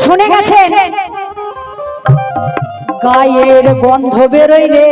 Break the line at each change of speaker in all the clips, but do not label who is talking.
শুনে গেছেন? গায়ের গন্ধ বেরোইলে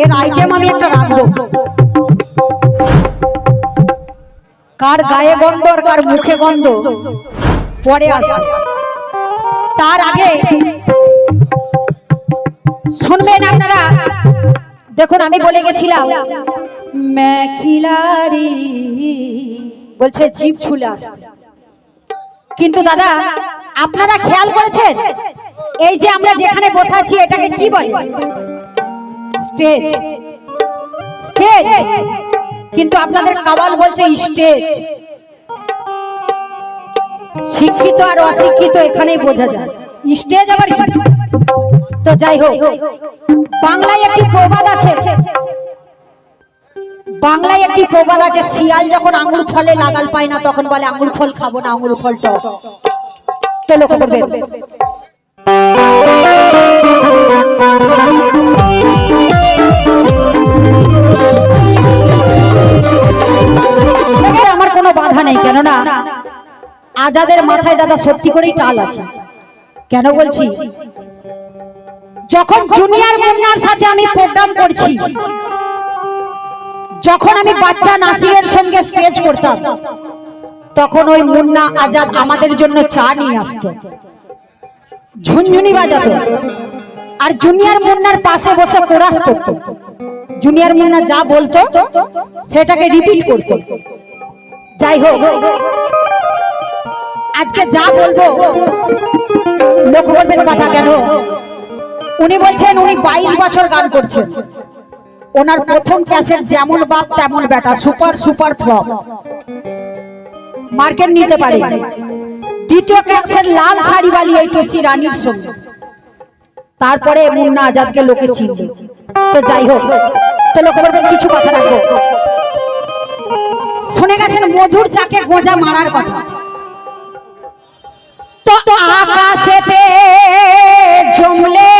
এর আইটেম আমি একটা রাখব। কার গায়ে গন্ধ আর কার মুখে গন্ধ? পরে আসবে। তার আগে শুনবেন আপনারা? দেখুন, আমি বলে গেছিলাম বলছে জিভ ছুলে আসছে। কিন্তু দাদা, আপনারা খেয়াল করেছেন? এই যে আমরা যেখানে বসে আছি, এটাকে কি বলে? স্টেজ। স্টেজ। কিন্তু আপনাদের কাওয়াল বলছে স্টেজ। শিক্ষিত আর অশিক্ষিত এখানেই বোঝা যায়। স্টেজ আবার তো যাই হোক, বাংলায় একটি প্রবাদ আছে। বাংলায় একটি প্রবাদ আছে, শিয়াল যখন আঙুল ফলে লাগাল পায় না, তখন বলে, আঙুল ফল খাব না, আঙুল ফল তো আমার কোনো বাধা নেই, কেননা আজাদের মাথায় দাদা সত্যি করেই টাল আছে। কেন বলছি? যখন জুনিয়র মুন্নার সাথে আমি প্রোগ্রাম করছি যখন আমি বাচ্চা নাসিরের সঙ্গে স্টেজ করতাম, তখন ওই মুন্না আজাদ আমাদের জন্য চা নিয়ে আসতো। ঝুনঝুনি বাজাতো। আর জুনিয়র মুন্নার পাশে বসে কোরাস করতো। জুনিয়র মুন্না যা বলতো, সেটাকে রিপিট করতো। যাই হোক, আজকে যা বলব, লক্ষ্য করবেন কথা কেন? উনি বলছেন, উনি বাইশ বছর গান করছেন। ওনার প্রথম ক্যাসেট যেমন বাপ, তেমন বেটা, সুপার সুপার ফ্লপ। মার্কেট নিতে পারে। দ্বিতীয় ক্যাসেট লাল শাড়ি বালি এই টসি রানীর সঙ্গে। তারপরে মুন্না আজাদকে লোকে চিনছে তো যাই হোক, তো করবেন কিছু কথা রাখব শুনে গেছেন মধুর চাকে গোজা মারার কথা। তো আকাশেতে জমলে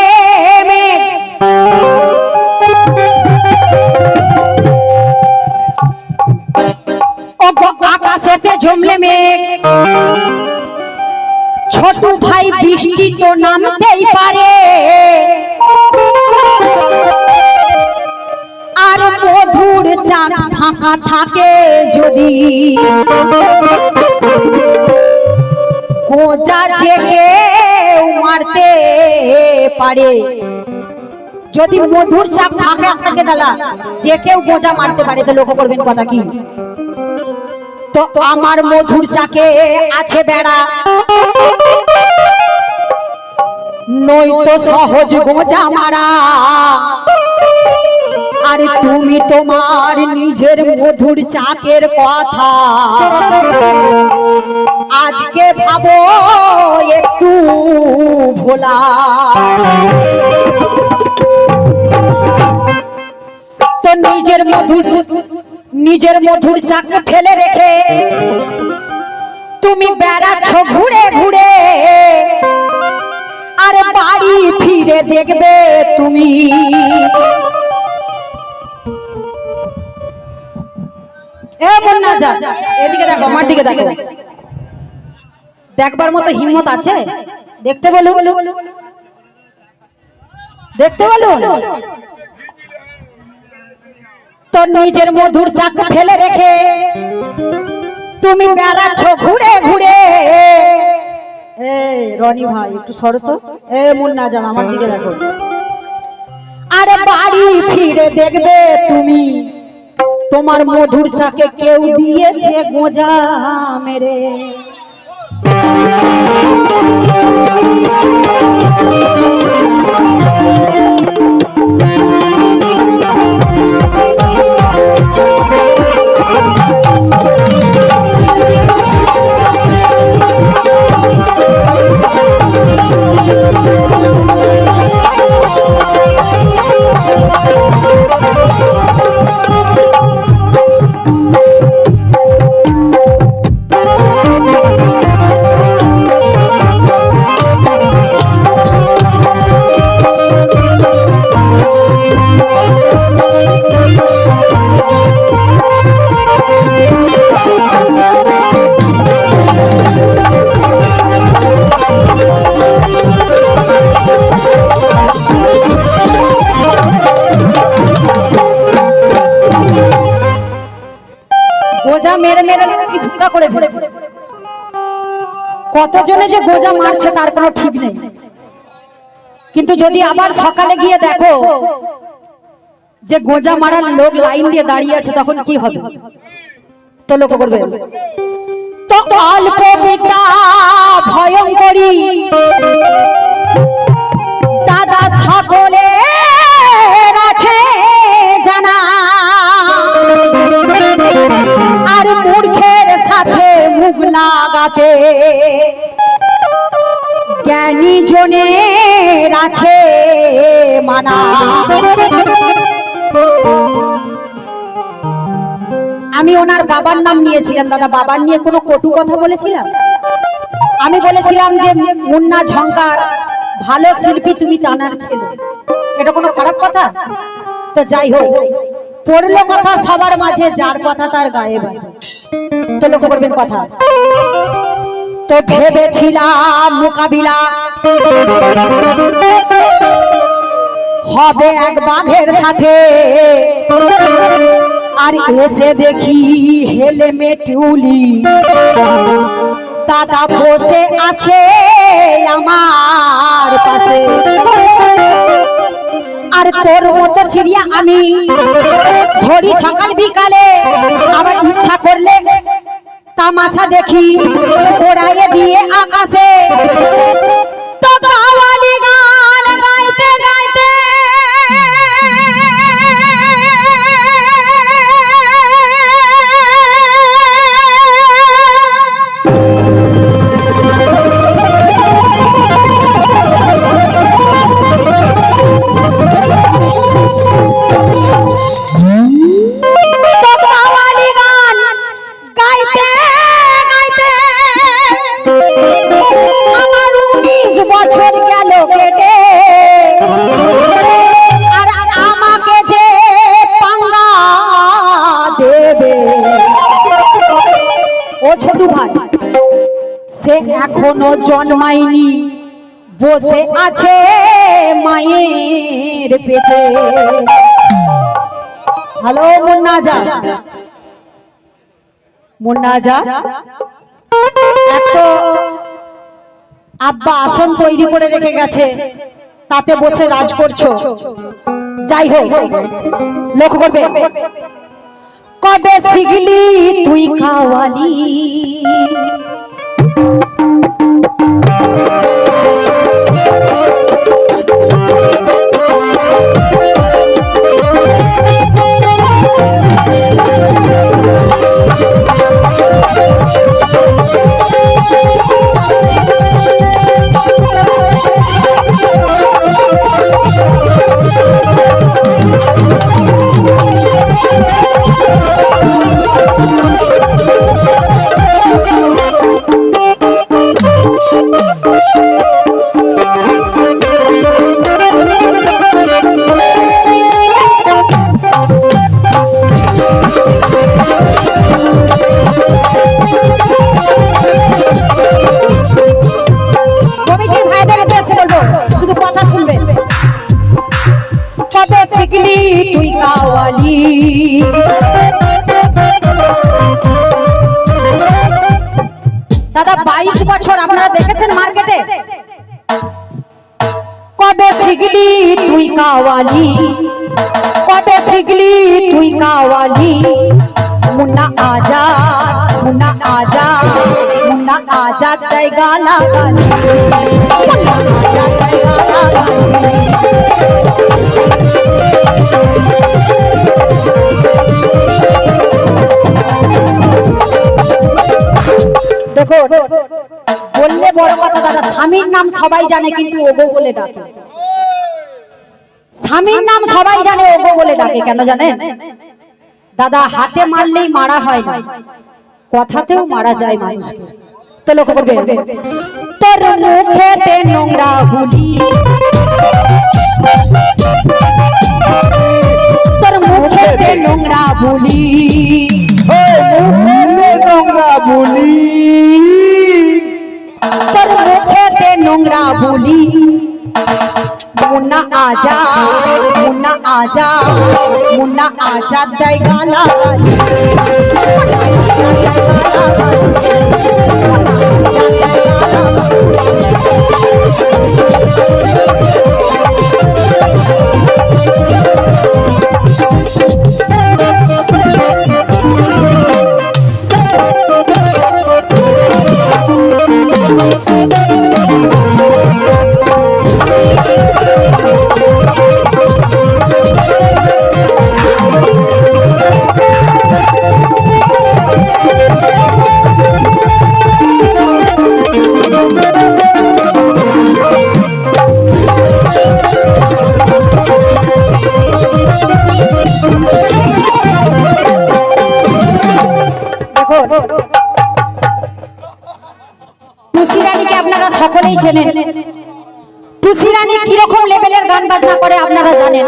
বৃষ্টি তো নামতেই পারে। আর মধুর চাক ফাঁকা থাকে যদি। যে কেউ মারতে পারে। যদি মধুর চাপ ফাঁকা থাকে দাদা, যে কেউ গোজা মারতে পারে, তো লক্ষ্য করবেন কথা কি? তো আমার মধুর চাকে আছে বেড়া। নয়তো সহজ গোজা মারা। আর তুমি তোমার নিজের মধুর চাকের কথা। আজকে ভাবো একটু ভোলা। তো নিজের মধুর নিজের মধুর চাকে ফেলে রেখে তুমি বেড়াচ্ছ ঘুরে ঘুরে আরে বাড়ি ফিরে দেখবে তুমি। দেখবার মতো হিম্মত আছে? দেখতে বলুন। দেখতে বলুন। তো নিজের মধুর চাক ফেলে রেখে তুমি বেড়াচ্ছ ঘুরে ঘুরে। রনি ভাই, একটু সরো তো। এ, মুন্না জান আমার দিকে দেখো। আরে বাড়ি ফিরে দেখবে তুমি। তোমার মধুর চাকে কেউ দিয়েছে গোজা মেরে। Thank you. Thank you. কতজনে যে গোজা মারছে তার কোনো ঠিক নেই। কিন্তু যদি আবার সকালে গিয়ে দেখো যে গোজা মারার লোক লাইন দিয়ে দাঁড়িয়ে আছে, তখন কি হবে? তো লক্ষ্য করবে। তো অল্প ভয়ঙ্করী। দাদা সকলে আছে জানা। আর মুখ লাগাতে জ্ঞানী জনের আছে মানা। আমি ওনার বাবার নাম নিয়েছিলাম, দাদা। বাবার নিয়ে কোনো কটু কথা বলেছিলাম? আমি বলেছিলাম যে, মুন্না ঝঙ্কার, ভালো শিল্পী তুমি তানার ছেলে। এটা কোনো খারাপ কথা? তো যাই হোক, পড়ল কথা সবার মাঝে, যার কথা তার গায়ে বাজে। তো করবেন কথা। তো ভেবেছিলাম মোকাবিলা হবে এক বাঘের সাথে। আর এসে দেখি হেলমেট উলি দাদা বসে আছে আমার পাশে। তোর মতো চিড়িয়া আমি। ধরি সকাল বিকালে, আবার ইচ্ছা করলে তামাশা দেখি। ওড়াইয়ে দিয়ে আকাশে। এখনও বসে আছে মায়ের পেটে। হ্যালো, মুন্না যা। মুন্না যা। আব্বা আসন তৈরি করে রেখে গেছে। তাতে বসে রাজ করছ। যাই হোক, লক্ষ্য করবে। কবে শিখলি তুই খাওয়ালি Thank you. কাওয়ালি কবে শিখলি তুই কাওয়ালি? মুন্না আজাদ মুন্না আজাদ মুন্না আজাদ তাই গালি। দেখো, বললে বড় কথা, দাদা, স্বামীর নাম সবাই জানে, কিন্তু ওগো বলে ডাকে। স্বামীর নাম সবাই জানে ওগো বলে ডাকে কেন জানেন দাদা হাতে মারলেই মারা হয় না। কথাতেও মারা যায় মানুষকে। তো লক্ষ্য করবে। তোর মুখেতে নোংরা হুলি। তোর মুখেতে নোংরা বুলি
নোংরা বলি
তোর মুখেতে নোংরা বুলি মুন্না আজা মুন্না আজা মুন্না আজাদ দেয় গালা দেখুন কীরকম লেভেলের গান বাজনা করে আপনারা জানেন?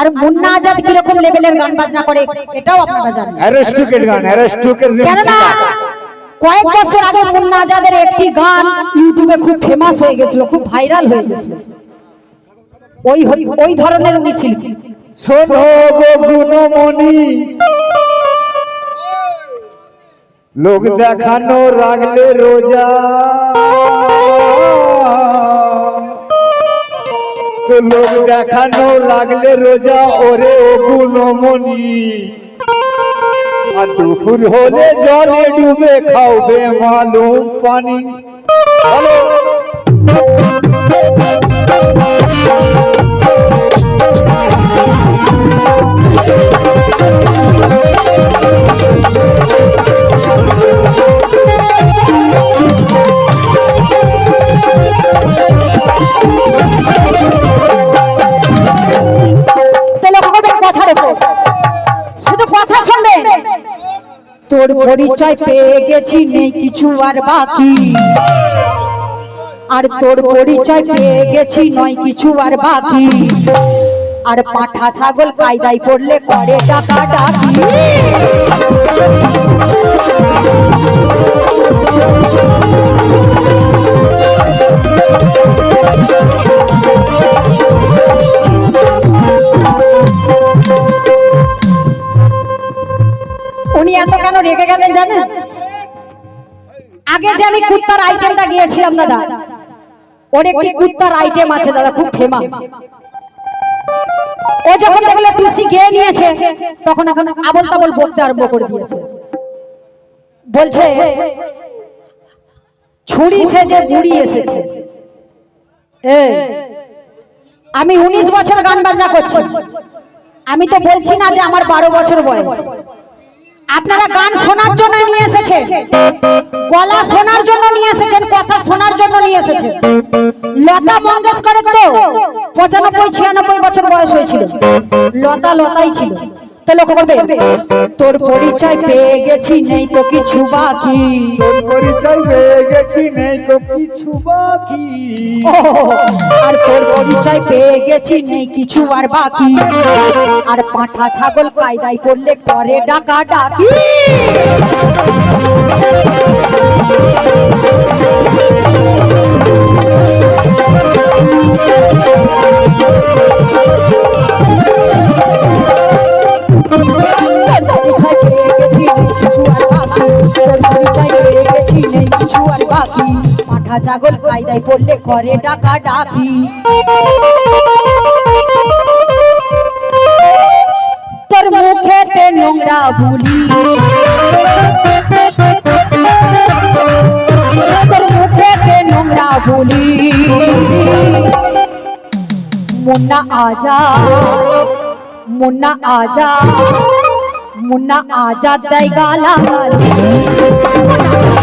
আর মুন্না আজাদ কীরকম লেভেলের গান বাজনা করে এটাও আপনারা জানেন।
অ্যারেস্টুকের গান অ্যারেস্টুকের
কেননা কয়েক বছর আগে মুন্না আজাদের একটি গান ইউটিউবে খুব ফেমাস হয়ে গেছিল খুব ভাইরাল হয়ে গেছিল। ওই ওই ধরনের উনি শিল্পী
শোনো গো গুণমণি। লোক দেখানো রাগলে রোজা। লোক দেখানো লাগলে রোজা ওরে গুণমণি। আর দুপুর হলে জলে ডুবে খাওবে মালুম পানি।
পরিচয় পেয়ে গেছি, নেই কিছু আর বাকি। আর তোর পরিচয় পেয়ে গেছি, নয় কিছু আর বাকি। আর পাঁঠা ছাগল কায়দায় পড়লে করে টাকা ডাকি। আগে যে আমি কুত্তার আইটেমটা গিয়েছিলাম, দাদা। ওর একটি কুত্তার আইটেম আছে, দাদা, খুব ফেমাস ও যখন দেখলে টুসি গিয়ে নিয়েছে, তখন এখন আবল তাবল বলতে আরম্ভ করে দিয়েছে। বলছে, ছুরি সেজে বুড়ি এসেছে। আমি উনিশ বছর গান বাজনা করছি। আমি তো বলছি না যে আমার বারো বছর বয়স। আপনারা গান শোনার জন্য নিয়ে এসেছেন। গলা শোনার জন্য নিয়ে এসেছেন, কথা শোনার জন্য নিয়ে এসেছে লতা মঙ্গেশকরের তো পঁচানব্বই, ছিয়ানব্বই বছর বয়স হয়েছিল। লতা লতাই ছিল। তো লক্ষ্য করবে? তোর পরিচয় পেয়ে গেছি নেই তো কিছু বাকি।
তোর পরিচয় পেয়ে গেছি নেই তো কিছু বাকি।
আর তোর পরিচয় পেয়ে গেছি নেই কিছু আর বাকি। আর পাঁঠা ছাগল কায়দায় পড়লে করে ডাকা ডাকি। পাঁঠা ছাগল কায়দায় পড়লে করে ডাকা ডাকি। তোর মুখেতে নোংরা বুলি। তোর মুখেতে নোংরা বুলি। মুন্না আজা মুন্না আজা, মুন্না আজাদ দেয় গালা গালি।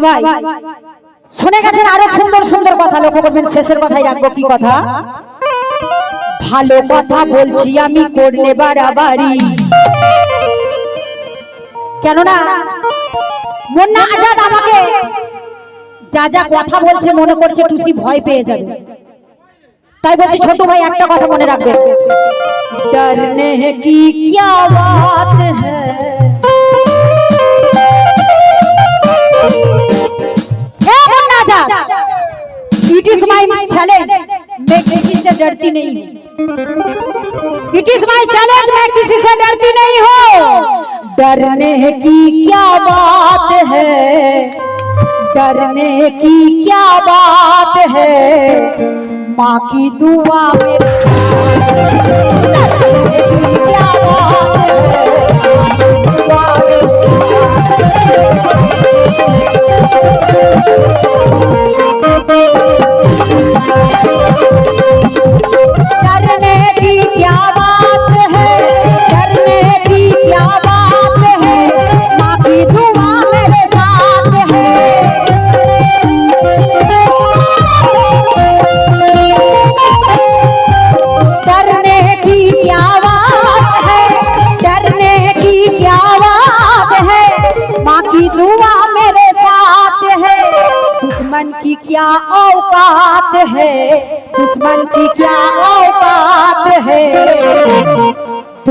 দেয় গালা গালি। হ্যাঁ ভাই শুনে গেছেন আরো সুন্দর সুন্দর কথা লক্ষ্য করবেন শেষের কথাই রাখবো কি কথা ভালো কথা বলছি আমি করলে বাড়াবাড়ি কেননা মুন্না আজাদ আমাকে যা যা কথা বলছে মনে করছে টুসি ভয় পেয়ে যাবে তাই বলছি ছোট ভাই একটা কথা মনে রাখবে डरने की क्या बात है हे Azad it is my challenge मैं किसी से डरती नहीं। इट इज़ माय चैलेंज मैं किसी से डरती नहीं हूँ। डरने की क्या बात है? डरने की क्या बात है? माँ की दुआ में Música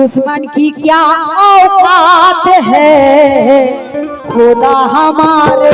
दुश्मन की क्या औकात है? खुदा हमारे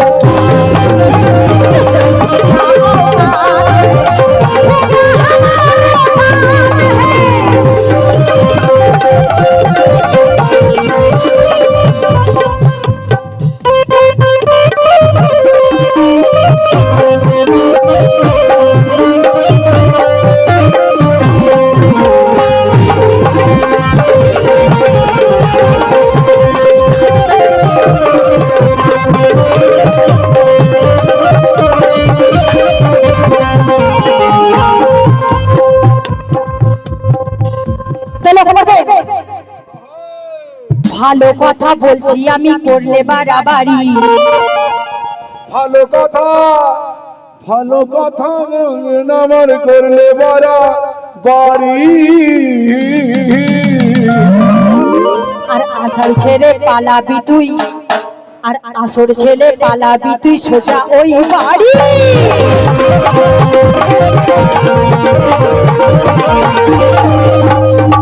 ভালো কথা বলছি আমি করলে বাড়াবাড়ি
ভালো কথা ভালো কথা আমার করলে বড়া বাড়ি
আর আষাঢ় ছেলে পালাবি তুই আর আসর ছেলে পালাবি তুই সোজা ওই বাড়ি। ভালো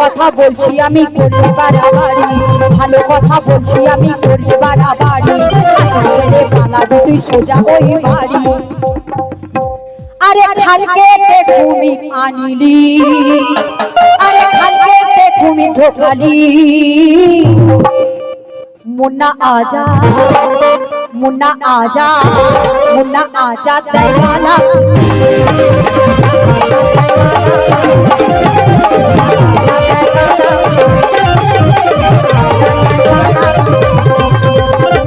কথা বলছি আমি করলে বাড়াবাড়ি ভালো কথা বলছি আমি করলে বাড়াবাড়ি আসর ছেলে পালাবি তুই সোজা ওই বাড়ি। আরে খালকে ঘুমি আনিলি। আরে খালকে ঘুমি ঢোকালি। মুন্না আজা মুন্না আজা মুন্না আজা দেওয়ালা